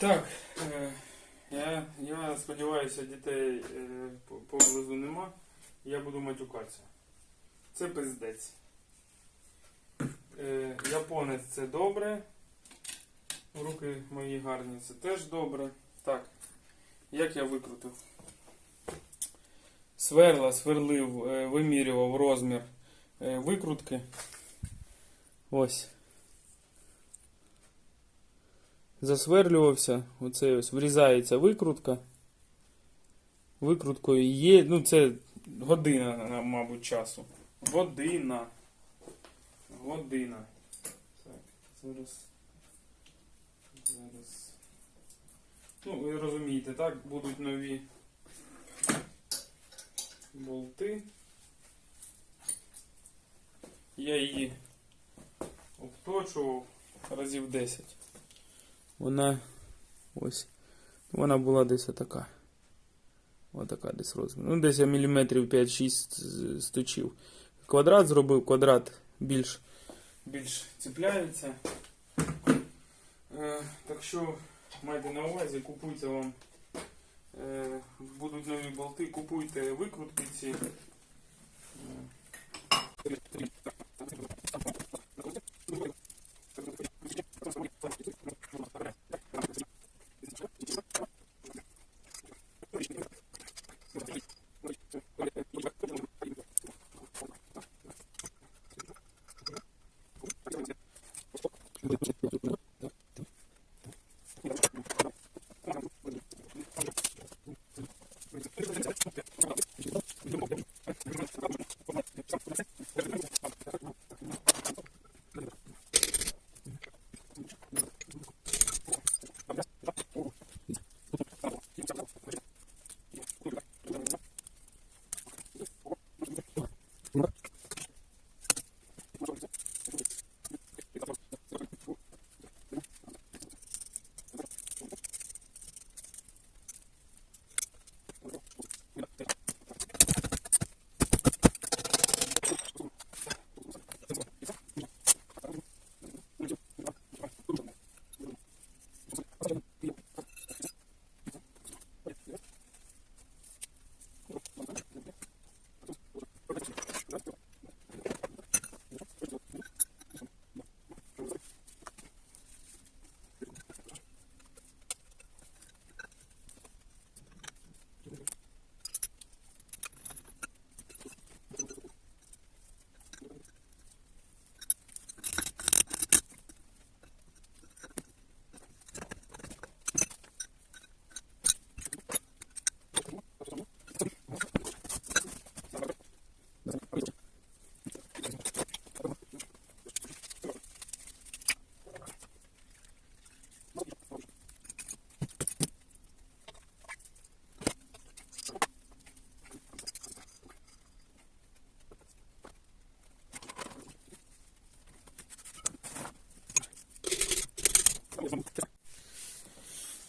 Так, е, я, я сподіваюся, дітей е, поблизу нема. Я буду матюкатися. Це пиздець. Е, японець це добре. Руки мої гарні, це теж добре. Так, як я викрутив? Сверла, сверлив, вимірював розмір викрутки. Ось. Засверлювався, оце ось врізається викрутка. Викруткою є, ну це година, мабуть, часу. Година. Година. Так, зараз. Зараз. Ну, ви розумієте, так, будуть нові болти. Я її обточував разів 10 вона ось. Вона була десь отака. Отака десь розмір. Ну, десь я міліметрів 5-6 сточив. Квадрат зробив, квадрат більш, більш ціпляється. Е, так що майте на увазі, купуйте вам. Е, будуть нові болти, купуйте викрутки ці.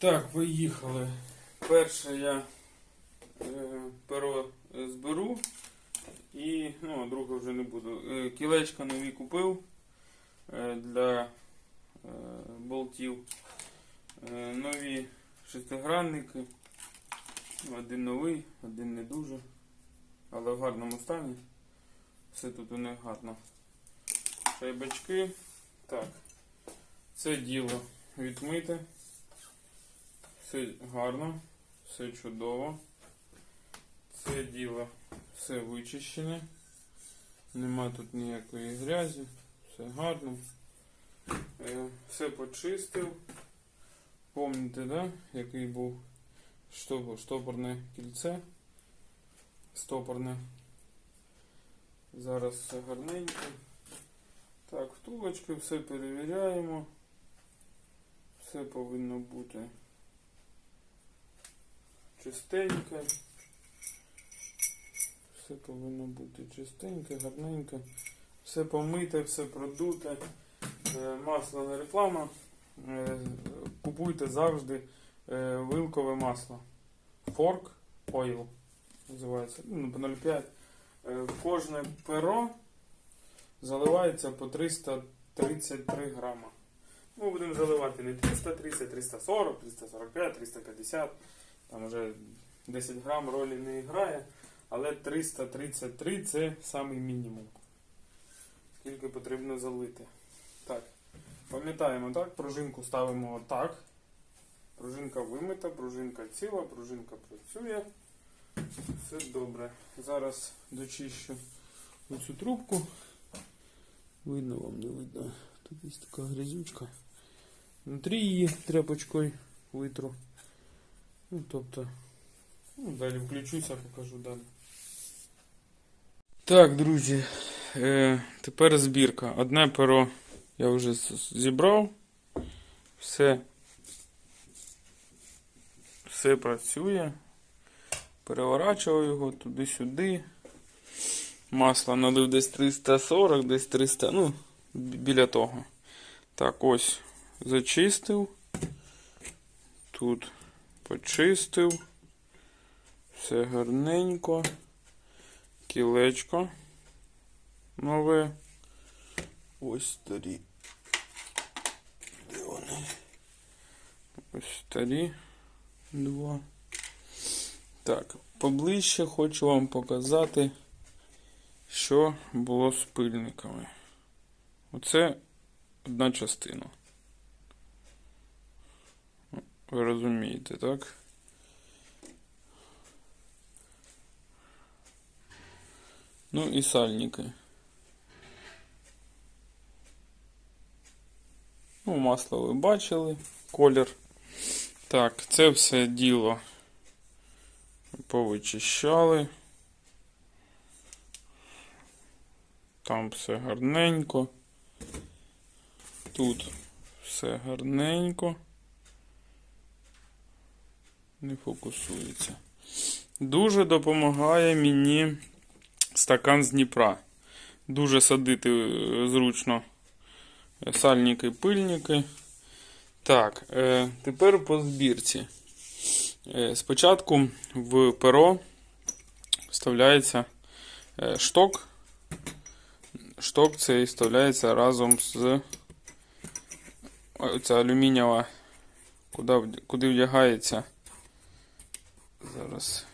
Так, поїхали. Перше я е, перо зберу і ну, друге вже не буду. Е, кілечка нові купив е, для болтів. Нові шестигранники. Один новий, один не дуже. Але в гарному стані. Все тут у них гарно. Шайбачки. Так. Це діло відмите. Все гарно, все чудово. Це діло все вичищене. Нема тут ніякої грязі, все гарно. Е, Все почистив. Помните, да? який був штопорне кільце. Стопорне. Зараз все гарненько. Так, втулочки, все перевіряємо. Все повинно бути чистеньке. Все повинно бути чистеньке, гарненьке. Все помите, все продуте. Е, Масло не реклама. Е, Купуйте завжди е, вилкове масло. Fork Oil називається. Ну, по 0,5. Е, Кожне перо заливається по 333 грама. Ми будемо заливати не 330, 340, 345, 350. Там вже 10 грам ролі не грає. Але 333 це самий мінімум. Скільки потрібно залити. Так. Пам'ятаємо, так? Пружинку ставимо отак. Пружинка вимита, пружинка ціла, пружинка працює. Все добре. Зараз дочищу оцю трубку. Видно вам, не видно. Тут є така грязючка. Внутрі її тряпочкою витру. Ну, тобто, ну, далі включуся, покажу далі. Так, друзі, е, тепер збірка. Одне перо я вже зібрав. Все. Все працює. Переворачував його туди-сюди. Масло налив десь 340, десь 300, ну, біля того. Так, ось зачистив. Тут почистив. Все гарненько. Кілечко. Нове. Ось старі. Де вони? Ось старі. Два. Так, поближче хочу вам показати, що було з пильниками. Оце одна частина. Ви розумієте, так? Ну і сальники. Ну, масло ви бачили, колір. Так, це все діло повичищали. Там все гарненько. Тут все гарненько. Не фокусується. Дуже допомагає мені стакан з Дніпра. Дуже садити е, зручно сальники, пильники. Так, е, тепер по збірці. Е, спочатку в перо вставляється е, шток. Шток цей вставляється разом з оця алюмінієва, куди, куди вдягається. Зараз.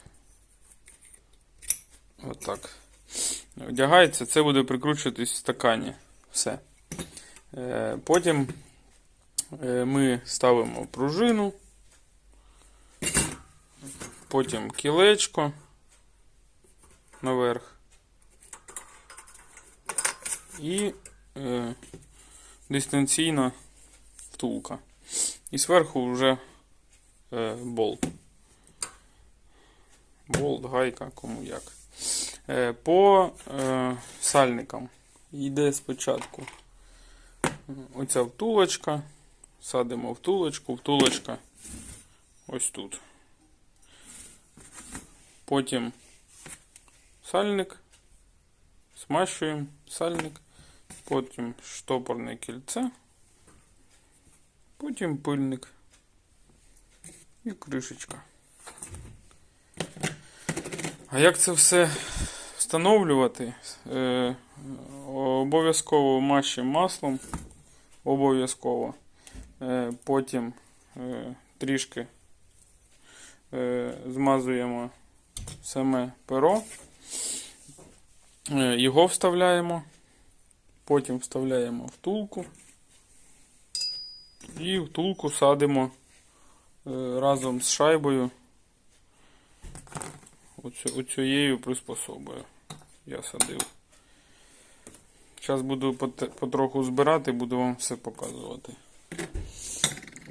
Отак. Вдягається, це буде прикручуватись в стакані. Все. Е, Потім е, ми ставимо пружину, потім кілечко наверх і е, дистанційна втулка. І зверху вже е, болт. Болт, гайка, кому як. Е, по е, сальникам йде спочатку оця втулочка. Садимо втулочку, втулочка ось тут. Потім сальник, смащуємо сальник, потім штопорне кільце, потім пильник і кришечка. А як це все встановлювати? Е, обов'язково мащим маслом. Обов'язково. Е, потім е, трішки е, змазуємо саме перо. Е, його вставляємо. Потім вставляємо втулку. І втулку садимо е, разом з шайбою оцю, оцією приспособою. Я садив. Зараз буду потроху збирати, буду вам все показувати.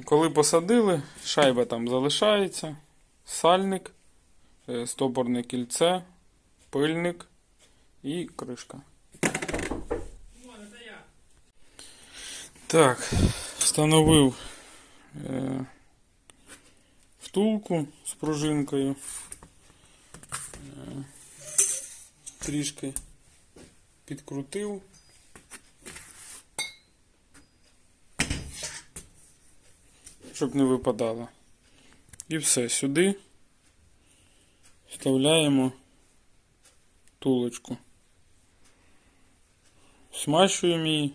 Коли посадили, шайба там залишається, сальник, е, стопорне кільце, пильник і кришка. Так, встановив е, втулку з пружинкою. Е, трішки підкрутив. Щоб не випадало. І все, сюди вставляємо тулочку. Смащуємо її.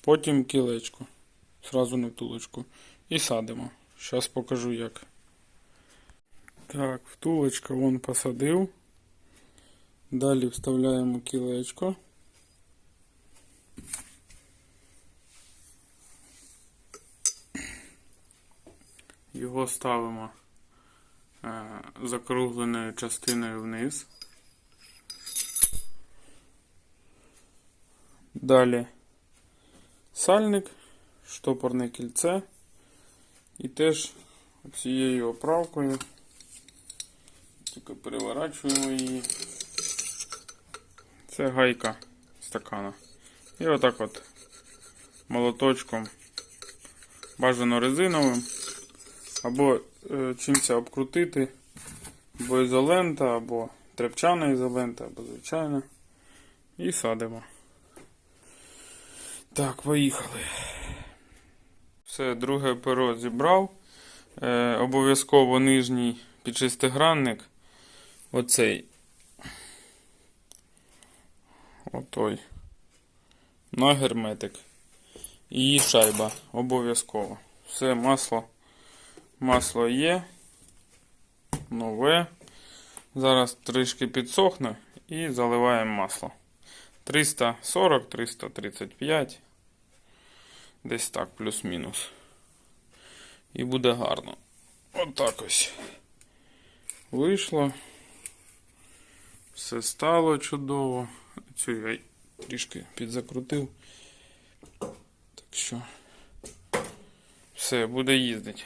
потім кілечко. Сразу не втулочку. І садимо. Зараз покажу як. Так, втулочка вон посадив. Далі вставляємо кілечко. Його ставимо е, закругленою частиною вниз. Далі сальник, штопорне кільце і теж цією оправкою. Тільки переворачуємо її. Це гайка стакана. І отак от молоточком бажано резиновим. Або е, чимся обкрутити, або ізолента, або тряпчана ізолента, або звичайна. І садимо. Так, поїхали. Все, друге перо зібрав. Е, обов'язково нижній підшестигранник. Оцей. Отой. На герметик. І шайба. Обов'язково. Все, масло. Масло є. Нове. Зараз трішки підсохне і заливаємо масло. 340, 335. Десь так, плюс-мінус. І буде гарно. Отак ось. Вийшло. Все стало чудово. Цю я трішки підзакрутив. Так що. Все, буде їздити.